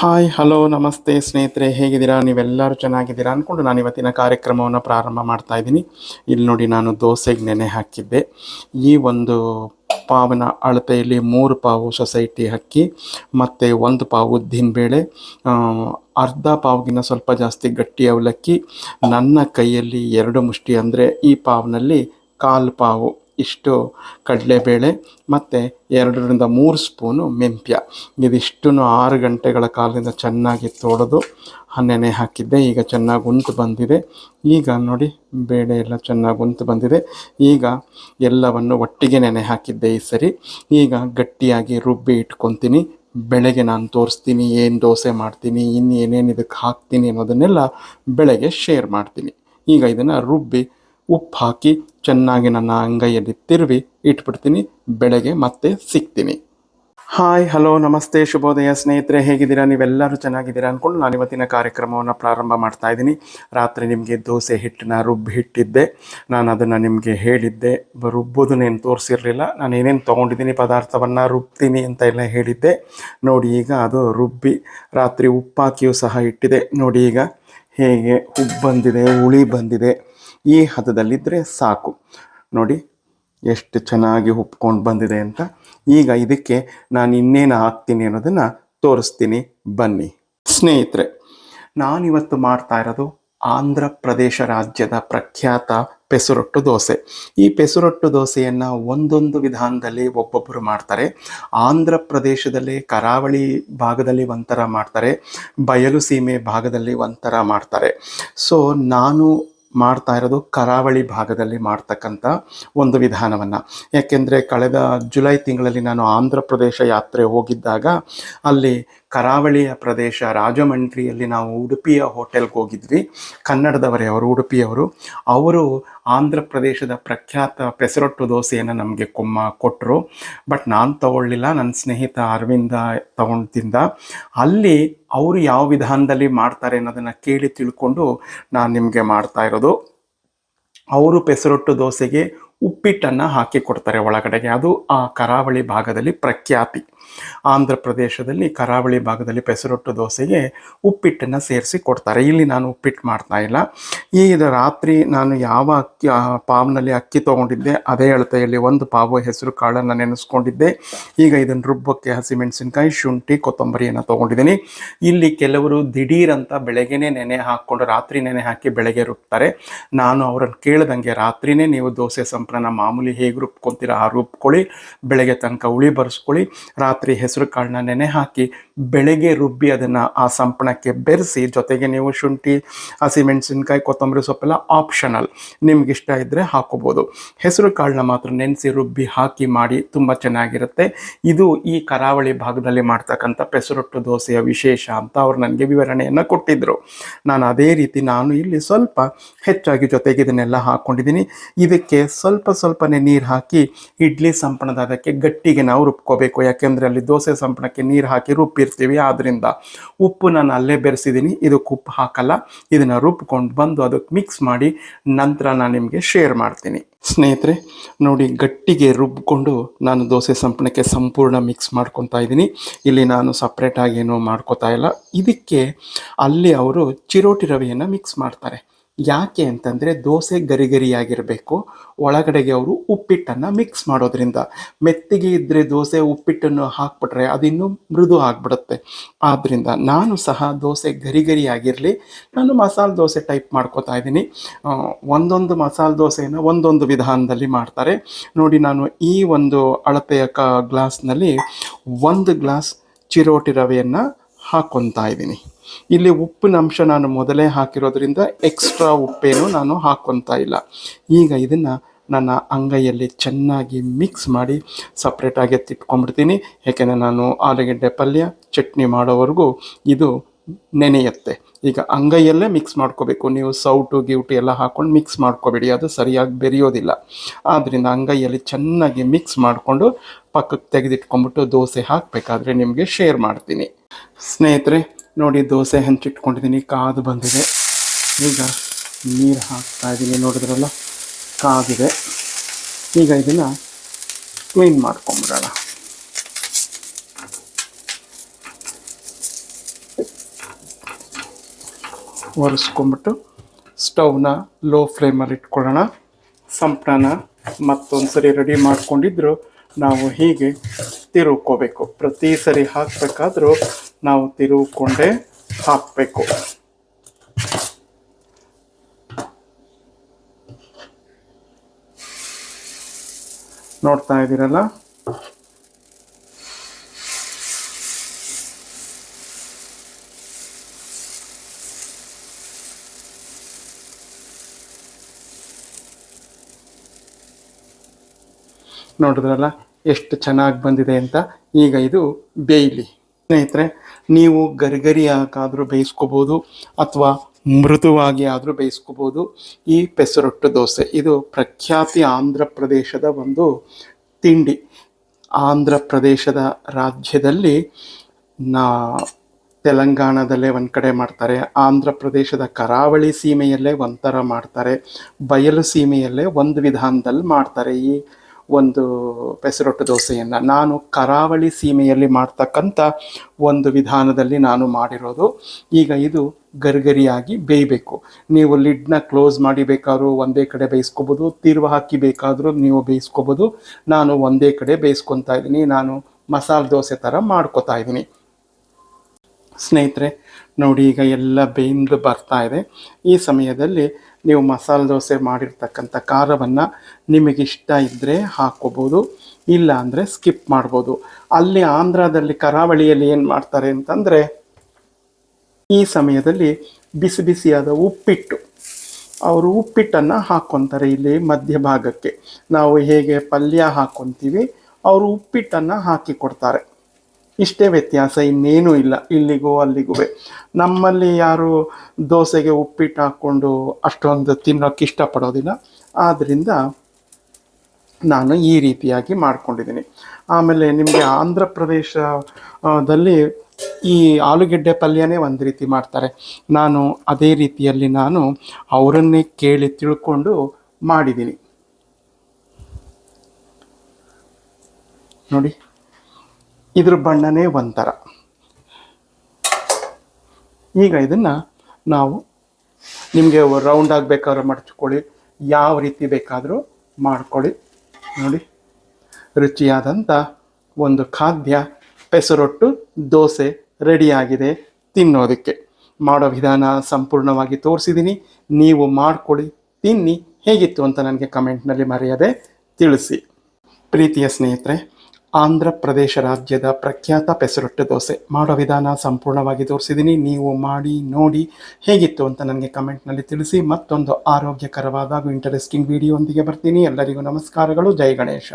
Hi hello ನಮಸ್ತೆ ಸ್ನೇಹಿತರೆ, ಹೇಗಿದ್ದೀರಾ? ನೀವೆಲ್ಲರೂ ಚೆನ್ನಾಗಿದ್ದೀರಾ ಅಂದ್ಕೊಂಡು ನಾನು ಇವತ್ತಿನ ಕಾರ್ಯಕ್ರಮವನ್ನು ಪ್ರಾರಂಭ ಮಾಡ್ತಾ ಇದ್ದೀನಿ. ಇಲ್ಲಿ ನೋಡಿ ನಾನು ದೋಸೆಗೆ ನೆನೆ ಹಾಕಿದ್ದೆ. ಈ ಒಂದು ಪಾವನ ಅಳತೆಯಲ್ಲಿ ಮೂರು ಪಾವು ಸೊಸೈಟಿ ಅಕ್ಕಿ, ಮತ್ತು ಒಂದು ಪಾವು ಉದ್ದಿನಬೇಳೆ ಬೇಳೆ ಅರ್ಧ ಪಾವ್ಗಿನ ಸ್ವಲ್ಪ ಜಾಸ್ತಿ ಗಟ್ಟಿ ಅವಲಕ್ಕಿ, ನನ್ನ ಕೈಯಲ್ಲಿ ಎರಡು ಮುಷ್ಟಿ ಅಂದರೆ ಈ ಪಾವ್ನಲ್ಲಿ ಕಾಲು ಪಾವು. ಇಷ್ಟು ಕಡಲೆಬೇಳೆ, ಮತ್ತು ಎರಡರಿಂದ ಮೂರು ಸ್ಪೂನು ಮೆಂತ್ಯ. ಇದಿಷ್ಟು ಆರು ಗಂಟೆಗಳ ಕಾಲದಿಂದ ಚೆನ್ನಾಗಿ ತೊಳೆದು ನೆನೆ ಹಾಕಿದ್ದೆ. ಈಗ ಚೆನ್ನಾಗಿ ಉಂಟು ಬಂದಿದೆ. ಈಗ ನೋಡಿ, ಬೇಳೆ ಎಲ್ಲ ಚೆನ್ನಾಗಿ ಉಂಟು ಬಂದಿದೆ. ಈಗ ಎಲ್ಲವನ್ನು ಒಟ್ಟಿಗೆ ನೆನೆ ಹಾಕಿದ್ದೆ ಈ ಸರಿ. ಈಗ ಗಟ್ಟಿಯಾಗಿ ರುಬ್ಬಿ ಇಟ್ಕೊತೀನಿ. ಬೆಳಗ್ಗೆ ನಾನು ತೋರಿಸ್ತೀನಿ, ಏನು ದೋಸೆ ಮಾಡ್ತೀನಿ, ಇನ್ನೇನೇನು ಇದಕ್ಕೆ ಹಾಕ್ತೀನಿ ಅನ್ನೋದನ್ನೆಲ್ಲ ಬೆಳಗ್ಗೆ ಶೇರ್ ಮಾಡ್ತೀನಿ. ಈಗ ಇದನ್ನು ರುಬ್ಬಿ ಉಪ್ಪು ಹಾಕಿ ಚೆನ್ನಾಗಿ ನನ್ನ ಅಂಗೈಯಲ್ಲಿ ತಿರುವಿ ಇಟ್ಬಿಡ್ತೀನಿ, ಬೆಳಗ್ಗೆ ಮತ್ತೆ ಸಿಗ್ತೀನಿ. ಹಾಯ್, ಹಲೋ, ನಮಸ್ತೆ, ಶುಭೋದಯ ಸ್ನೇಹಿತರೆ, ಹೇಗಿದ್ದೀರಾ? ನೀವೆಲ್ಲರೂ ಚೆನ್ನಾಗಿದ್ದೀರಾ ಅಂದ್ಕೊಂಡು ನಾನು ಇವತ್ತಿನ ಕಾರ್ಯಕ್ರಮವನ್ನು ಪ್ರಾರಂಭ ಮಾಡ್ತಾ ಇದ್ದೀನಿ. ರಾತ್ರಿ ನಿಮಗೆ ದೋಸೆ ಹಿಟ್ಟನ್ನ ರುಬ್ಬಿ ಹಿಟ್ಟಿದ್ದೆ. ನಾನು ಅದನ್ನು ನಿಮಗೆ ಹೇಳಿದ್ದೆ. ರುಬ್ಬೋದು ರುಬ್ಬೋದನ್ನೇನು ತೋರಿಸಿರಲಿಲ್ಲ. ನಾನು ಏನೇನು ತೊಗೊಂಡಿದ್ದೀನಿ, ಪದಾರ್ಥವನ್ನು ರುಬ್ತೀನಿ ಅಂತ ಎಲ್ಲ ಹೇಳಿದ್ದೆ. ನೋಡಿ, ಈಗ ಅದು ರುಬ್ಬಿ ರಾತ್ರಿ ಉಪ್ಪಾಕಿಯೂ ಸಹ ಇಟ್ಟಿದೆ. ನೋಡಿ, ಈಗ ಹೇಗೆ ಉಪ್ಪು ಬಂದಿದೆ ಹುಳಿ ಬಂದಿದೆ. ಈ ಹದದಲ್ಲಿದ್ದರೆ ಸಾಕು. ನೋಡಿ, ಎಷ್ಟು ಚೆನ್ನಾಗಿ ಉಪ್ಕೊಂಡು ಬಂದಿದೆ ಅಂತ. ಈಗ ಇದಕ್ಕೆ ನಾನು ಇನ್ನೇನು ಹಾಕ್ತೀನಿ ಅನ್ನೋದನ್ನು ತೋರಿಸ್ತೀನಿ. ಬನ್ನಿ. ಸ್ನೇಹಿತರೆ, ನಾನಿವತ್ತು ಮಾಡ್ತಾ ಇರೋದು ಆಂಧ್ರ ಪ್ರದೇಶ ರಾಜ್ಯದ ಪ್ರಖ್ಯಾತ ಪೆಸುರೊಟ್ಟು ದೋಸೆ. ಈ ಪೆಸುರೊಟ್ಟು ದೋಸೆಯನ್ನು ಒಂದೊಂದು ವಿಧಾನದಲ್ಲಿ ಒಬ್ಬೊಬ್ಬರು ಮಾಡ್ತಾರೆ. ಆಂಧ್ರ ಪ್ರದೇಶದಲ್ಲಿ ಕರಾವಳಿ ಭಾಗದಲ್ಲಿ ಒಂಥರ ಮಾಡ್ತಾರೆ. ಬಯಲು ಸೀಮೆ ಭಾಗದಲ್ಲಿ ಒಂಥರ ಮಾಡ್ತಾರೆ. ಸೊ ನಾನು ಮಾಡ್ತಾ ಇರೋದು ಕರಾವಳಿ ಭಾಗದಲ್ಲಿ ಮಾಡ್ತಕ್ಕಂಥ ಒಂದು ವಿಧಾನವನ್ನು. ಯಾಕೆಂದರೆ ಕಳೆದ ಜುಲೈ ತಿಂಗಳಲ್ಲಿ ನಾನು ಆಂಧ್ರ ಪ್ರದೇಶ ಯಾತ್ರೆ ಹೋಗಿದ್ದಾಗ ಅಲ್ಲಿ ಕರಾವಳಿಯ ಪ್ರದೇಶ ರಾಜಮಂಡ್ರಿಯಲ್ಲಿ ನಾವು ಉಡುಪಿಯ ಹೋಟೆಲ್ಗೆ ಹೋಗಿದ್ವಿ. ಕನ್ನಡದವರೇ ಅವರು, ಉಡುಪಿಯವರು. ಅವರು ಆಂಧ್ರ ಪ್ರದೇಶದ ಪ್ರಖ್ಯಾತ ಪೆಸರೊಟ್ಟು ದೋಸೆಯನ್ನು ನಮಗೆ ಕೊಮ್ಮ ಕೊಟ್ಟರು ಬಟ್ ನಾನು ತಗೊಳ್ಳಿಲ್ಲ. ನನ್ನ ಸ್ನೇಹಿತ ಅರವಿಂದ ತಗೊಂಡು ತಿಂದ ಅಲ್ಲಿ ಅವರು ಯಾವ ವಿಧಾನದಲ್ಲಿ ಮಾಡ್ತಾರೆ ಅನ್ನೋದನ್ನು ಕೇಳಿ ತಿಳ್ಕೊಂಡು ನಾನು ನಿಮಗೆ ಮಾಡ್ತಾ ಇರೋದು. ಅವರು ಪೆಸರೊಟ್ಟು ದೋಸೆಗೆ ಉಪ್ಪಿಟ್ಟನ್ನು ಹಾಕಿ ಕೊಡ್ತಾರೆ ಒಳಗಡೆಗೆ. ಅದು ಆ ಕರಾವಳಿ ಭಾಗದಲ್ಲಿ ಪ್ರಖ್ಯಾತಿ. ಆಂಧ್ರ ಪ್ರದೇಶದಲ್ಲಿ ಕರಾವಳಿ ಭಾಗದಲ್ಲಿ ಪೆಸರೊಟ್ಟು ದೋಸೆಗೆ ಉಪ್ಪಿಟ್ಟನ್ನು ಸೇರಿಸಿ ಕೊಡ್ತಾರೆ. ಇಲ್ಲಿ ನಾನು ಉಪ್ಪಿಟ್ಟು ಮಾಡ್ತಾ ಇಲ್ಲ. ಈ ರಾತ್ರಿ ನಾನು ಯಾವ ಅಕ್ಕಿ ಪಾವ್ನಲ್ಲಿ ಅಕ್ಕಿ ತೊಗೊಂಡಿದ್ದೆ, ಅದೇ ಅಳತೆಯಲ್ಲಿ ಒಂದು ಪಾವು ಹೆಸರು ಕಾಳನ್ನು ನೆನೆಸ್ಕೊಂಡಿದ್ದೆ. ಈಗ ಇದನ್ನು ರುಬ್ಬಕ್ಕೆ ಹಸಿಮೆಣಸಿನ್ಕಾಯಿ, ಶುಂಠಿ, ಕೊತ್ತಂಬರಿಯನ್ನು ತೊಗೊಂಡಿದ್ದೀನಿ. ಇಲ್ಲಿ ಕೆಲವರು ದಿಢೀರಂತ ಬೆಳಗ್ಗೆನೇ ನೆನೆ ಹಾಕ್ಕೊಂಡು ರಾತ್ರಿ ನೆನೆ ಹಾಕಿ ಬೆಳಗ್ಗೆ ರುಬ್ತಾರೆ. ನಾನು ಅವರನ್ನು ಕೇಳ್ದಂಗೆ ರಾತ್ರಿನೇ ನೀವು ದೋಸೆ ಸಂಪ್ರನ ಮಾಮೂಲಿ ಹೇಗೆ ರುಬ್ಕೊತೀರ ಆ ರುಬ್ಕೊಳ್ಳಿ, ಬೆಳಗ್ಗೆ ತನಕ ಉಳಿ ಬರೆಸ್ಕೊಳ್ಳಿ, ರಾತ್ರಿ ಹೆಸರು ಕಾಳನ್ನ ನೆನೆ ಹಾಕಿ ಬೆಳಗ್ಗೆ ರುಬ್ಬಿ ಅದನ್ನು ಆ ಸಂಪಣಕ್ಕೆ ಬೆರೆಸಿ, ಜೊತೆಗೆ ನೀವು ಶುಂಠಿ ಹಸಿಮೆಣಸಿನ್ಕಾಯಿ ಕೊತ್ತಂಬರಿ ಸೊಪ್ಪೆಲ್ಲ ಆಪ್ಷನಲ್ ನಿಮ್ಗೆ ಇಷ್ಟ ಇದ್ದರೆ ಹಾಕೋಬೋದು. ಹೆಸರು ಕಾಳನ್ನ ಮಾತ್ರ ನೆನೆಸಿ ರುಬ್ಬಿ, ಹಾಕಿ ಮಾಡಿ ತುಂಬ ಚೆನ್ನಾಗಿರುತ್ತೆ. ಇದು ಈ ಕರಾವಳಿ ಭಾಗದಲ್ಲಿ ಮಾಡ್ತಕ್ಕಂಥ ಪೆಸರೊಟ್ಟು ದೋಸೆಯ ವಿಶೇಷ ಅಂತ ಅವ್ರು ನನಗೆ ವಿವರಣೆಯನ್ನು ಕೊಟ್ಟಿದ್ದರು ನಾನು ಅದೇ ರೀತಿ ನಾನು ಇಲ್ಲಿ ಸ್ವಲ್ಪ ಹೆಚ್ಚಾಗಿ ಜೊತೆಗೆ ಇದನ್ನೆಲ್ಲ ಹಾಕ್ಕೊಂಡಿದ್ದೀನಿ ಇದಕ್ಕೆ ಸ್ವಲ್ಪ ಸ್ವಲ್ಪನೇ ನೀರು ಹಾಕಿ, ಇಡ್ಲಿ ಸಂಪಣದ ಅದಕ್ಕೆ ಗಟ್ಟಿಗೆ ನಾವು ರುಬ್ಕೋಬೇಕು. ಯಾಕೆಂದರೆ ಅಲ್ಲಿ ದೋಸೆ ಸಂಪಣಕ್ಕೆ ನೀರು ಹಾಕಿ ರುಬ್ಬಿರ್ತೀವಿ. ಆದ್ದರಿಂದ ಉಪ್ಪು ನಾನು ಅಲ್ಲೇ ಬೆರೆಸಿದ್ದೀನಿ ಇದಕ್ಕೆ ಉಪ್ಪು ಹಾಕಲ್ಲ. ಇದನ್ನು ರುಬ್ಬಿಕೊಂಡು ಬಂದು ಅದಕ್ಕೆ ಮಿಕ್ಸ್ ಮಾಡಿ ನಂತರ ನಾನು ನಿಮಗೆ ಶೇರ್ ಮಾಡ್ತೀನಿ. ಸ್ನೇಹಿತರೆ, ನೋಡಿ ಗಟ್ಟಿಗೆ ರುಬ್ಬಿಕೊಂಡು ನಾನು ದೋಸೆ ಸಂಪಣಕ್ಕೆ ಸಂಪೂರ್ಣ ಮಿಕ್ಸ್ ಮಾಡ್ಕೊತಾ ಇದ್ದೀನಿ. ಇಲ್ಲಿ ನಾನು ಸಪ್ರೇಟಾಗಿ ಏನೂ ಮಾಡ್ಕೋತಾ ಇಲ್ಲ. ಇದಕ್ಕೆ ಅಲ್ಲಿ ಅವರು ಚಿರೋಟಿ ರವೆಯನ್ನು ಮಿಕ್ಸ್ ಮಾಡ್ತಾರೆ. ಯಾಕೆ ಅಂತಂದರೆ ದೋಸೆ ಗರಿಗರಿಯಾಗಿರಬೇಕು. ಒಳಗಡೆಗೆ ಅವರು ಉಪ್ಪಿಟ್ಟನ್ನು ಮಿಕ್ಸ್ ಮಾಡೋದ್ರಿಂದ. ಮೆತ್ತಿಗೆ ಇದ್ದರೆ ದೋಸೆ ಉಪ್ಪಿಟ್ಟನ್ನು ಹಾಕ್ಬಿಟ್ರೆ ಅದಿನ್ನೂ ಮೃದು ಆಗಿಬಿಡುತ್ತೆ. ಆದ್ದರಿಂದ ನಾನು ಸಹ ದೋಸೆ ಗರಿಗರಿಯಾಗಿರಲಿ, ನಾನು ಮಸಾಲೆ ದೋಸೆ ಟೈಪ್ ಮಾಡ್ಕೋತಾ ಇದ್ದೀನಿ. ಒಂದೊಂದು ಮಸಾಲೆ ದೋಸೆಯನ್ನು ಒಂದೊಂದು ವಿಧಾನದಲ್ಲಿ ಮಾಡ್ತಾರೆ. ನೋಡಿ, ನಾನು ಈ ಒಂದು ಅಳತೆಯ ಕ ಗ್ಲಾಸ್ನಲ್ಲಿ ಒಂದು ಗ್ಲಾಸ್ ಚಿರೋಟಿ ರವೆಯನ್ನು ಹಾಕ್ಕೊತಾ ಇದ್ದೀನಿ. ಇಲ್ಲಿ ಉಪ್ಪಿನ ಅಂಶ ನಾನು ಮೊದಲೇ ಹಾಕಿರೋದ್ರಿಂದ ಎಕ್ಸ್ಟ್ರಾ ಉಪ್ಪೇನು ನಾನು ಹಾಕ್ಕೊತಾ ಇಲ್ಲ. ಈಗ ಇದನ್ನು ನನ್ನ ಅಂಗೈಯಲ್ಲಿ ಚೆನ್ನಾಗಿ ಮಿಕ್ಸ್ ಮಾಡಿ ಸಪ್ರೇಟಾಗಿ ಎತ್ತಿಟ್ಕೊಂಡ್ಬಿಡ್ತೀನಿ. ಯಾಕೆಂದರೆ ನಾನು ಆಲೂಗೆಡ್ಡೆ ಪಲ್ಯ, ಚಟ್ನಿ ಮಾಡೋವರೆಗೂ ಇದು ನೆನೆಯುತ್ತೆ. ಈಗ ಅಂಗೈಯಲ್ಲೇ ಮಿಕ್ಸ್ ಮಾಡ್ಕೋಬೇಕು. ನೀವು ಸೌಟು ಗಿೌಟು ಎಲ್ಲ ಹಾಕ್ಕೊಂಡು ಮಿಕ್ಸ್ ಮಾಡ್ಕೋಬೇಡಿ. ಅದು ಸರಿಯಾಗಿ ಬೆರೆಯೋದಿಲ್ಲ. ಆದ್ದರಿಂದ ಅಂಗೈಯಲ್ಲಿ ಚೆನ್ನಾಗಿ ಮಿಕ್ಸ್ ಮಾಡಿಕೊಂಡು ಪಕ್ಕಕ್ಕೆ ತೆಗೆದಿಟ್ಕೊಂಡ್ಬಿಟ್ಟು ದೋಸೆ ಹಾಕಬೇಕಾದ್ರೆ ನಿಮಗೆ ಶೇರ್ ಮಾಡ್ತೀನಿ. ಸ್ನೇಹಿತರೆ, ನೋಡಿ ದೋಸೆ ಹಂಚಿಟ್ಕೊಂಡಿದ್ದೀನಿ, ಕಾದು ಬಂದಿದೆ. ಈಗ ನೀರು ಹಾಕ್ತಾ ಇದ್ದೀನಿ ನೋಡಿದ್ರಲ್ಲ? ಕಾದಿದೆ ಈಗ ಇದನ್ನು ಕ್ಲೀನ್ ಮಾಡ್ಕೊಂಬಿಡೋಣ. ಒರೆಸ್ಕೊಂಬಿಟ್ಟು ಸ್ಟವ್ನ ಲೋ ಫ್ಲೇಮಲ್ಲಿ ಇಟ್ಕೊಳ್ಳೋಣ. ಸಂಪ್ಟನ ಮತ್ತೊಂದು ಸರಿ ರೆಡಿ ಮಾಡ್ಕೊಂಡಿದ್ರು. ನಾವು ಹೀಗೆ ತಿರುಕೋಬೇಕು. ಪ್ರತಿ ಸರಿ ಹಾಕಬೇಕಾದ್ರೂ ನಾವು ತಿರುಕೊಂಡೇ ಹಾಕಬೇಕು. ನೋಡ್ತಾ ಇದ್ದೀರಲ್ಲ? ನೋಡಿದ್ರಲ್ಲ, ಎಷ್ಟು ಚೆನ್ನಾಗಿ ಬಂದಿದೆ ಅಂತ. ಈಗ ಇದು ಬೇಯಲಿ. ಸ್ನೇಹಿತರೆ, ನೀವು ಗರಿಗರಿಯಾಗಾದರೂ ಬೇಯಿಸ್ಕೋಬೋದು, ಅಥವಾ ಮೃದುವಾಗಿ ಆದರೂ ಬೇಯಿಸ್ಕೋಬೋದು. ಈ ಪೆಸರೊಟ್ಟು ದೋಸೆ, ಇದು ಪ್ರಖ್ಯಾತಿ ಆಂಧ್ರ ಪ್ರದೇಶದ ಒಂದು ತಿಂಡಿ. ಆಂಧ್ರ ಪ್ರದೇಶದ ರಾಜ್ಯದಲ್ಲಿ ನಾ, ತೆಲಂಗಾಣದಲ್ಲೇ ಒಂದು ಕಡೆ ಮಾಡ್ತಾರೆ. ಆಂಧ್ರ ಪ್ರದೇಶದ ಕರಾವಳಿ ಸೀಮೆಯಲ್ಲೇ ಒಂಥರ ಮಾಡ್ತಾರೆ. ಬಯಲು ಸೀಮೆಯಲ್ಲೇ ಒಂದು ವಿಧಾನದಲ್ಲಿ ಮಾಡ್ತಾರೆ. ಈ ಒಂದು ಪೆಸರೊಟ್ಟು ದೋಸೆಯನ್ನು ನಾನು ಕರಾವಳಿ ಸೀಮೆಯಲ್ಲಿ ಮಾಡ್ತಕ್ಕಂಥ ಒಂದು ವಿಧಾನದಲ್ಲಿ ನಾನು ಮಾಡಿರೋದು. ಈಗ ಇದು ಗರಿಗರಿಯಾಗಿ ಬೇಯಬೇಕು. ನೀವು ಲಿಡ್ನ ಕ್ಲೋಸ್ ಮಾಡಿ ಬೇಕಾದ್ರೂ ಒಂದೇ ಕಡೆ ಬೇಯಿಸ್ಕೋಬೋದು. ತಿರುವ ಹಾಕಿ ಬೇಕಾದರೂ ನೀವು ಬೇಯಿಸ್ಕೋಬೋದು. ನಾನು ಒಂದೇ ಕಡೆ ಬೇಯಿಸ್ಕೊತಾ ಇದ್ದೀನಿ. ನಾನು ಮಸಾಲೆ ದೋಸೆ ಥರ ಮಾಡ್ಕೊತಾ ಇದ್ದೀನಿ. ಸ್ನೇಹಿತರೆ, ನೋಡಿ ಈಗ ಎಲ್ಲ ಬೇಯ್ದು ಬರ್ತಾ ಇದೆ. ಈ ಸಮಯದಲ್ಲಿ ನೀವು ಮಸಾಲೆ ದೋಸೆ ಮಾಡಿರ್ತಕ್ಕಂಥ ಖಾರವನ್ನು ನಿಮಗಿಷ್ಟ ಇದ್ದರೆ ಹಾಕ್ಕೋಬೋದು, ಇಲ್ಲ ಅಂದರೆ ಸ್ಕಿಪ್ ಮಾಡ್ಬೋದು. ಅಲ್ಲಿ ಆಂಧ್ರದಲ್ಲಿ ಕರಾವಳಿಯಲ್ಲಿ ಏನು ಮಾಡ್ತಾರೆ ಅಂತಂದರೆ, ಈ ಸಮಯದಲ್ಲಿ ಬಿಸಿ ಬಿಸಿಯಾದ ಉಪ್ಪಿಟ್ಟು, ಅವರು ಉಪ್ಪಿಟ್ಟನ್ನು ಹಾಕ್ಕೊತಾರೆ ಇಲ್ಲಿ ಮಧ್ಯಭಾಗಕ್ಕೆ ನಾವು ಹೇಗೆ ಪಲ್ಯ ಹಾಕ್ಕೊತೀವಿ, ಅವರು ಉಪ್ಪಿಟ್ಟನ್ನು ಹಾಕಿ ಕೊಡ್ತಾರೆ. ಇಷ್ಟೇ ವ್ಯತ್ಯಾಸ, ಇನ್ನೇನೂ ಇಲ್ಲ, ಇಲ್ಲಿಗೂ ಅಲ್ಲಿಗೂ ನಮ್ಮಲ್ಲಿ ಯಾರು ದೋಸೆಗೆ ಉಪ್ಪಿಟ್ಟು ಹಾಕ್ಕೊಂಡು ಅಷ್ಟೊಂದು ತಿನ್ನೋಕ್ಕೆ ಇಷ್ಟಪಡೋದಿಲ್ಲ. ಆದ್ದರಿಂದ ನಾನು ಈ ರೀತಿಯಾಗಿ ಮಾಡ್ಕೊಂಡಿದ್ದೀನಿ. ಆಮೇಲೆ ನಿಮಗೆ ಆಂಧ್ರ ಪ್ರದೇಶದಲ್ಲಿ ಈ ಆಲೂಗೆಡ್ಡೆ ಪಲ್ಯನೇ ಒಂದು ರೀತಿ ಮಾಡ್ತಾರೆ. ನಾನು ಅದೇ ರೀತಿಯಲ್ಲಿ ನಾನು ಅವರನ್ನೇ ಕೇಳಿ ತಿಳ್ಕೊಂಡು ಮಾಡಿದ್ದೀನಿ. ನೋಡಿ. ಇದ್ರ ಬಣ್ಣನೇ ಒಂಥರ. ಈಗ ಇದನ್ನು ನಾವು ನಿಮಗೆ ರೌಂಡ್ ಆಗಬೇಕಾದ್ರೆ ಮಡಚ್ಕೊಳ್ಳಿ ಯಾವ ರೀತಿ ಬೇಕಾದರೂ ಮಾಡ್ಕೊಳ್ಳಿ. ನೋಡಿ ರುಚಿಯಾದಂಥ ಒಂದು ಖಾದ್ಯ. ಪೆಸರೊಟ್ಟು, ದೋಸೆ ರೆಡಿಯಾಗಿದೆ ತಿನ್ನೋದಕ್ಕೆ. ಮಾಡೋ ವಿಧಾನ ಸಂಪೂರ್ಣವಾಗಿ ತೋರಿಸಿದ್ದೀನಿ ನೀವು ಮಾಡ್ಕೊಳ್ಳಿ, ತಿನ್ನಿ. ಹೇಗಿತ್ತು ಅಂತ ನನಗೆ ಕಮೆಂಟ್ನಲ್ಲಿ ಮರೆಯದೆ ತಿಳಿಸಿ. ಪ್ರೀತಿಯ ಸ್ನೇಹಿತರೆ ಆಂಧ್ರ ಪ್ರದೇಶ ರಾಜ್ಯದ ಪ್ರಖ್ಯಾತ ಪೆಸರೊಟ್ಟು ದೋಸೆ. ಮಾಡೋ ವಿಧಾನ ಸಂಪೂರ್ಣವಾಗಿ ತೋರಿಸಿದ್ದೀನಿ ನೀವು ಮಾಡಿ, ನೋಡಿ ಹೇಗಿತ್ತು ಅಂತ ನನಗೆ ಕಮೆಂಟ್ನಲ್ಲಿ ತಿಳಿಸಿ. ಮತ್ತೊಂದು ಆರೋಗ್ಯಕರವಾದ ಹಾಗೂ ಇಂಟರೆಸ್ಟಿಂಗ್ ವಿಡಿಯೋ ಒಂದಿಗೆ ಬರ್ತೀನಿ. ಎಲ್ಲರಿಗೂ ನಮಸ್ಕಾರಗಳು. ಜೈ ಗಣೇಶ.